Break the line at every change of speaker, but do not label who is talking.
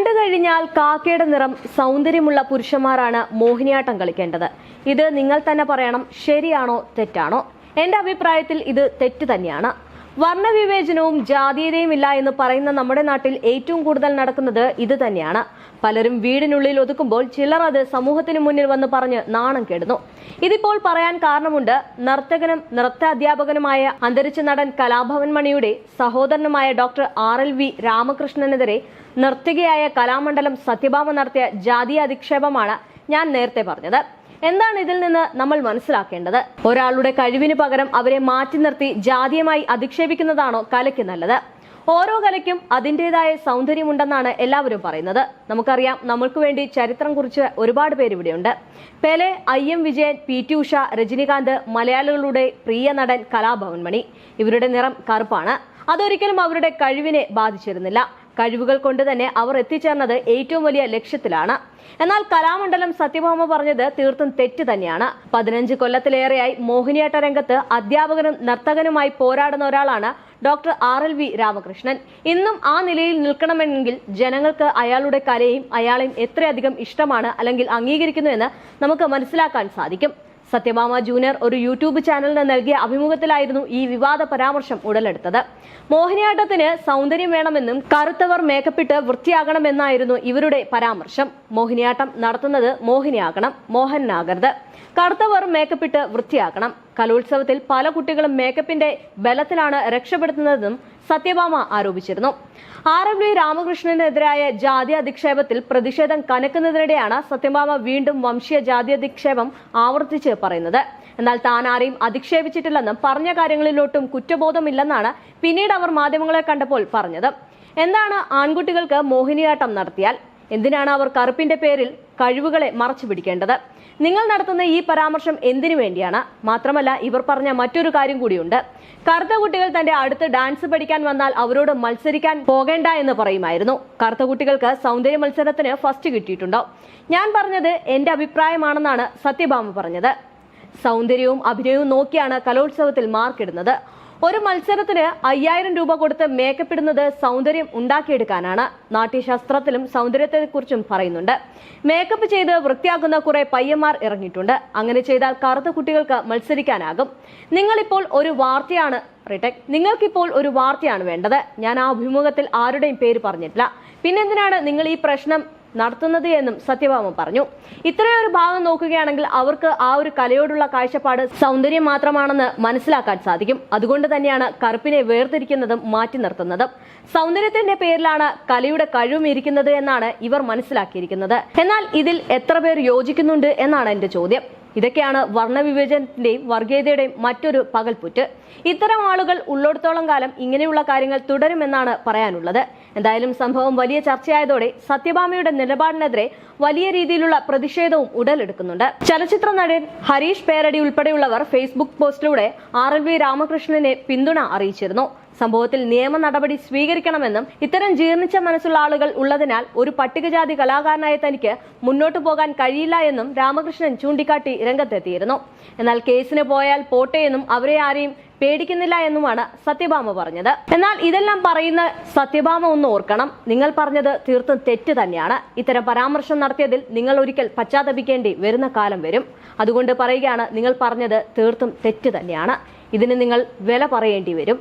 കണ്ടു കഴിഞ്ഞാൽ കാക്കയുടെ നിറം സൗന്ദര്യമുള്ള പുരുഷന്മാരാണ് മോഹിനിയാട്ടം കളിക്കേണ്ടത്. ഇത് നിങ്ങൾ തന്നെ പറയണം ശരിയാണോ തെറ്റാണോ? എന്റെ അഭിപ്രായത്തിൽ ഇത് തെറ്റ് തന്നെയാണ്. വർണവിവേചനവും ജാതീയതയും ഇല്ല എന്ന് പറയുന്ന നമ്മുടെ നാട്ടിൽ ഏറ്റവും കൂടുതൽ നടക്കുന്നത് ഇത് തന്നെയാണ്. പലരും വീടിനുള്ളിൽ ഒതുക്കുമ്പോൾ ചിലർ അത് സമൂഹത്തിന് മുന്നിൽ വന്ന് പറഞ്ഞ് നാണം കെടുന്നു. ഇതിപ്പോൾ പറയാൻ കാരണമുണ്ട് നർത്തകനും നൃത്താധ്യാപകനുമായ അന്തരിച്ച നടൻ കലാഭവൻ മണിയുടെ സഹോദരനുമായ ഡോക്ടർ ആർ എൽ വി രാമകൃഷ്ണനെതിരെ നർത്തകിയായ കലാമണ്ഡലം സത്യഭാമ നടത്തിയ ജാതീയ അധിക്ഷേപമാണ് ഞാൻ നേരത്തെ പറഞ്ഞത്. എന്താണ് ഇതിൽ നിന്ന് നമ്മൾ മനസ്സിലാക്കേണ്ടത്? ഒരാളുടെ കഴിവിന് പകരം അവരെ മാറ്റി നിർത്തി ജാതീയമായി അധിക്ഷേപിക്കുന്നതാണോ കലയ്ക്ക് നല്ലത്? ഓരോ കലയ്ക്കും അതിന്റെതായ സൗന്ദര്യമുണ്ടെന്നാണ് എല്ലാവരും പറയുന്നത്. നമുക്കറിയാം നമ്മൾക്ക് വേണ്ടി ചരിത്രം കുറിച്ച് ഒരുപാട് പേര് ഇവിടെയുണ്ട്. Pele I M Vijayan P T Usha Rajinikanth മലയാളികളുടെ പ്രിയ നടൻ കലാഭവൻ മണി. ഇവരുടെ നിറം കറുപ്പാണ്. അതൊരിക്കലും അവരുടെ കഴിവിനെ ബാധിച്ചിരുന്നില്ല. കഴിവുകൾ കൊണ്ട് തന്നെ അവർ എത്തിച്ചേർന്നത് ഏറ്റവും വലിയ ലക്ഷ്യത്തിലാണ്. എന്നാൽ കലാമണ്ഡലം സത്യഭാമ പറഞ്ഞത് തീർത്തും തെറ്റ് തന്നെയാണ്. പതിനഞ്ച് കൊല്ലത്തിലേറെയായി മോഹിനിയാട്ട രംഗത്ത് അധ്യാപകനും നർത്തകനുമായി പോരാടുന്ന ഒരാളാണ് doctor R L V Ramakrishnan. ഇന്നും ആ നിലയിൽ നിൽക്കണമെങ്കിൽ ജനങ്ങൾക്ക് അയാളുടെ കലയും അയാളെയും എത്രയധികം ഇഷ്ടമാണ് അല്ലെങ്കിൽ അംഗീകരിക്കുന്നു എന്ന് നമുക്ക് മനസ്സിലാക്കാൻ സാധിക്കും. സത്യഭാമ ജൂനിയർ ഒരു യൂട്യൂബ് ചാനലിന് നൽകിയ അഭിമുഖത്തിലായിരുന്നു ഈ വിവാദ പരാമർശം ഉടലെടുത്തത്. മോഹിനിയാട്ടത്തിന് സൗന്ദര്യം വേണമെന്നും കറുത്തവർ മേക്കപ്പിട്ട് വൃത്തിയാകണമെന്നായിരുന്നു ഇവരുടെ പരാമർശം. മോഹിനിയാട്ടം നടത്തുന്നത് മോഹിനിയാകണം മോഹനാകരുത് കറുത്തവർ മേക്കപ്പിട്ട് വൃത്തിയാക്കണം കലോത്സവത്തിൽ പല കുട്ടികളും മേക്കപ്പിന്റെ ബലത്തിലാണ് രക്ഷപ്പെടുത്തുന്നതെന്നും സത്യഭാമ ആരോപിച്ചിരുന്നു. ആർ എം വി രാമകൃഷ്ണനെതിരായ ജാതി അധിക്ഷേപത്തിൽ പ്രതിഷേധം കനക്കുന്നതിനിടെയാണ് സത്യഭാമ വീണ്ടും വംശീയ ജാതി അധിക്ഷേപം ആവർത്തിച്ച് പറയുന്നത്. എന്നാൽ താൻ ആരെയും അധിക്ഷേപിച്ചിട്ടില്ലെന്നും പറഞ്ഞ കാര്യങ്ങളിലോട്ടും കുറ്റബോധമില്ലെന്നാണ് പിന്നീട് അവർ മാധ്യമങ്ങളെ കണ്ടപ്പോൾ പറഞ്ഞത്. എന്താണ് ആൺകുട്ടികൾക്ക് മോഹിനിയാട്ടം നടത്തിയാൽ? എന്തിനാണ് അവർ കറുപ്പിന്റെ പേരിൽ കഴിവുകളെ മറച്ചു പിടിക്കേണ്ടത്? നിങ്ങൾ നടത്തുന്ന ഈ പരാമർശം എന്തിനു വേണ്ടിയാണ്? മാത്രമല്ല ഇവർ പറഞ്ഞ മറ്റൊരു കാര്യം കൂടിയുണ്ട്. കറുത്ത കുട്ടികൾ തന്റെ അടുത്ത് ഡാൻസ് പഠിക്കാൻ വന്നാൽ അവരോട് മത്സരിക്കാൻ പോകേണ്ട എന്ന് പറയുമായിരുന്നു. കറുത്ത കുട്ടികൾക്ക് സൗന്ദര്യ മത്സരത്തിന് ഫസ്റ്റ് കിട്ടിയിട്ടുണ്ടോ? ഞാൻ പറഞ്ഞത് എന്റെ അഭിപ്രായമാണെന്നാണ് സത്യഭാമ പറഞ്ഞത്. സൗന്ദര്യവും അഭിനയവും നോക്കിയാണ് കലോത്സവത്തിൽ മാർക്കിടുന്നത്. ഒരു മത്സരത്തിന് അയ്യായിരം രൂപ കൊടുത്ത് മേക്കപ്പ് ഇടുന്നത് സൗന്ദര്യം ഉണ്ടാക്കിയെടുക്കാനാണ് നാട്യശാസ്ത്രത്തിലും സൗന്ദര്യത്തെക്കുറിച്ചും പറയുന്നുണ്ട്. മേക്കപ്പ് ചെയ്ത് വൃത്തിയാക്കുന്ന കുറെ പയ്യന്മാർ ഇറങ്ങിയിട്ടുണ്ട്. അങ്ങനെ ചെയ്താൽ കറുത്ത കുട്ടികൾക്ക് മത്സരിക്കാനാകും. നിങ്ങളിപ്പോൾ ഒരു വാർത്തയാണ് റിടെക് നിങ്ങൾക്കിപ്പോൾ ഒരു വാർത്തയാണ് വേണ്ടത്. ഞാൻ ആ അഭിമുഖത്തിൽ ആരുടെയും പേര് പറഞ്ഞിട്ടില്ല. പിന്നെന്തിനാണ് നിങ്ങൾ ഈ പ്രശ്നം നടത്തുന്നത് എന്നും സത്യഭാമ പറഞ്ഞു. ഇത്രയൊരു ഭാഗം നോക്കുകയാണെങ്കിൽ അവർക്ക് ആ ഒരു കലയോടുള്ള കാഴ്ചപ്പാട് സൗന്ദര്യം മാത്രമാണെന്ന് മനസ്സിലാക്കാൻ സാധിക്കും. അതുകൊണ്ട് തന്നെയാണ് കറുപ്പിനെ വേർതിരിക്കുന്നതും മാറ്റി നിർത്തുന്നതും. സൗന്ദര്യത്തിന്റെ പേരിലാണ് കലയുടെ കഴിവും ഇരിക്കുന്നത് എന്നാണ് ഇവർ മനസ്സിലാക്കിയിരിക്കുന്നത്. എന്നാൽ ഇതിൽ എത്ര പേർ യോജിക്കുന്നുണ്ട് എന്നാണ് എന്റെ ചോദ്യം. ഇതൊക്കെയാണ് വർണവിവേചനത്തിന്റെയും വർഗീയതയുടെയും മറ്റൊരു പകൽപ്പുറ്റ്. ഇത്തരം ആളുകൾ ഉള്ളിടത്തോളം കാലം ഇങ്ങനെയുള്ള കാര്യങ്ങൾ തുടരുമെന്നാണ് പറയാനുള്ളത്. എന്തായാലും സംഭവം വലിയ ചർച്ചയായതോടെ സത്യഭാമയുടെ നിലപാടിനെതിരെ വലിയ രീതിയിലുള്ള പ്രതിഷേധവും ഉടലെടുക്കുന്നുണ്ട്. ചലച്ചിത്ര നടൻ ഹരീഷ് പേരടി ഉൾപ്പെടെയുള്ളവർ ഫേസ്ബുക്ക് പോസ്റ്റിലൂടെ ആർ എൽ വി രാമകൃഷ്ണനെ പിന്തുണ അറിയിച്ചിരുന്നു. സംഭവത്തിൽ നിയമ നടപടി സ്വീകരിക്കണമെന്നും ഇത്തരം ജീർണിച്ച മനസ്സുള്ള ആളുകൾ ഉള്ളതിനാൽ ഒരു പട്ടികജാതി കലാകാരനായ തനിക്ക് മുന്നോട്ടു പോകാൻ കഴിയില്ല എന്നും രാമകൃഷ്ണൻ ചൂണ്ടിക്കാട്ടി രംഗത്തെത്തിയിരുന്നു. എന്നാൽ കേസിന് പോയാൽ പോട്ടെ എന്നും അവരെ ആരെയും പേടിക്കുന്നില്ല എന്നുമാണ് സത്യഭാമ പറഞ്ഞത്. എന്നാൽ ഇതെല്ലാം പറയുന്ന സത്യഭാമ ഒന്ന് ഓർക്കണം. നിങ്ങൾ പറഞ്ഞത് തീർത്തും തെറ്റ് തന്നെയാണ്. ഇത്തരം പരാമർശം നടത്തിയതിൽ നിങ്ങൾ ഒരിക്കൽ പശ്ചാത്തപിക്കേണ്ടി വരുന്ന കാലം വരും. അതുകൊണ്ട് പറയുകയാണ് നിങ്ങൾ പറഞ്ഞത് തീർത്തും തെറ്റ് തന്നെയാണ്. ഇതിന് നിങ്ങൾ വില പറയേണ്ടി വരും.